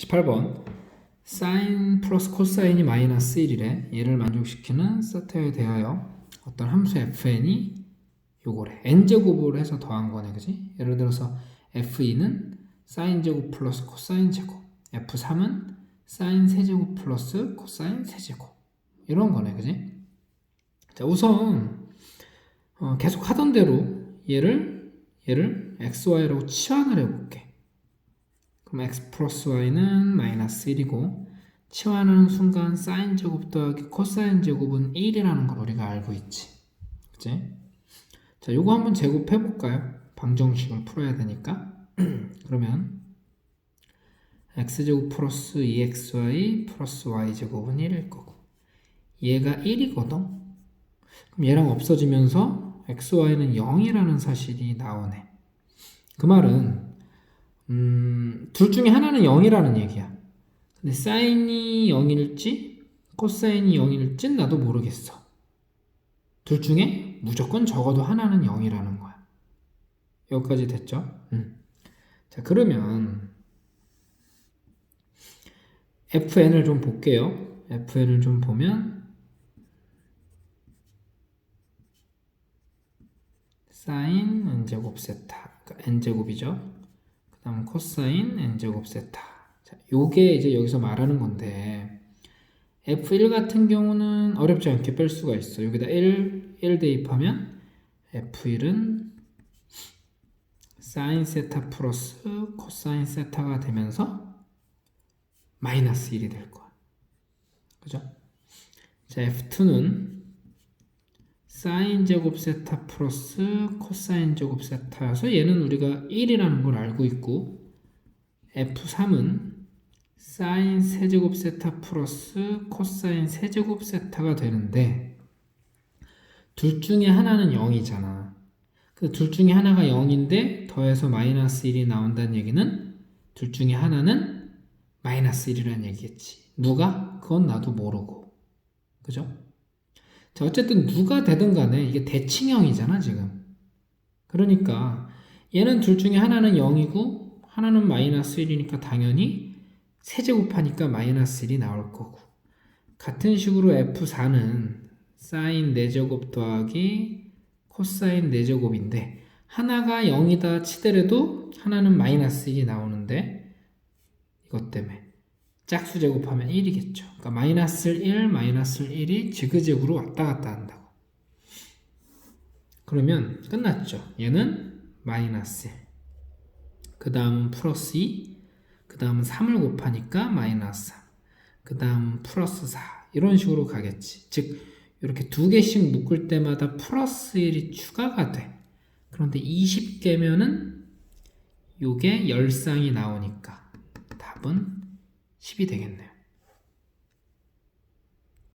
18번. 사인 플러스 코사인이 마이너스 1이래. 얘를 만족시키는 세트에 대하여 어떤 함수 fn이 요거래. n제곱으로 해서 더한 거네 그지? 예를 들어서 f2는 사인 제곱 플러스 코사인 제곱. f3은 사인 세제곱 플러스 코사인 세제곱. 이런 거네 그지? 자 우선 어, 계속 하던 대로 얘를 얘를 xy라고 치환을 해볼게 그럼 x 플러스 y는 마이너스 1이고 치환하는 순간 사인 제곱 더하기 코사인 제곱은 1이라는 걸 우리가 알고 있지. 그치? 자, 요거 한번 제곱해 볼까요? 방정식을 풀어야 되니까. 그러면 x제곱 플러스 2xy 플러스 y제곱은 1일 거고 얘가 1이거든? 그럼 얘랑 없어지면서 xy는 0이라는 사실이 나오네. 그 말은 음, 둘 중에 하나는 0이라는 얘기야. 근데 사인이 0일지 코사인이 0일지 나도 모르겠어. 둘 중에 무조건 적어도 하나는 0이라는 거야. 여기까지 됐죠? 음. 자, 그러면 fn을 좀 볼게요. fn을 좀 보면 사인 n제곱 세타 그러니까 n제곱이죠. 그 다음 코사인 n제곱 세타. 자, 요게 이제 여기서 말하는 건데 f1 같은 경우는 어렵지 않게 뺄 수가 있어 여기다 1, 1 대입하면 f1은 사인 세타 플러스 코사인 세타가 되면서 마이너스 1이 될 거야. 그죠? 자 f2는 사인 제곱 세타 플러스 코사인 제곱 세타여서 얘는 우리가 1이라는 걸 알고 있고 F3은 사인 세제곱 세타 플러스 코사인 세제곱 세타가 되는데 둘 중에 하나는 0이잖아. 그 둘 중에 하나가 0인데 더해서 마이너스 1이 나온다는 얘기는 둘 중에 하나는 마이너스 1이라는 얘기겠지. 누가? 그건 나도 모르고. 그죠? 자, 어쨌든 누가 되든 간에 이게 대칭형이잖아, 지금. 그러니까 얘는 둘 중에 하나는 0이고 하나는 마이너스 1이니까 당연히 세제곱하니까 마이너스 1이 나올 거고. 같은 식으로 F4는 사인 4제곱 더하기 코사인 4제곱인데 하나가 0이다 치더라도 하나는 마이너스 1이 나오는데 이것 때문에 짝수 제곱하면 1이겠죠. 그러니까 마이너스 1, 마이너스 1이 지그재그로 왔다 갔다 한다고. 그러면 끝났죠. 얘는 마이너스 1. 그 다음은 플러스 2. 그 다음은 3을 곱하니까 마이너스 3. 그 다음 플러스 4. 이런 식으로 가겠지. 즉 이렇게 두 개씩 묶을 때마다 플러스 1이 추가가 돼. 그런데 20개면은 요게 열쌍이 나오니까 답은 10이 되겠네요.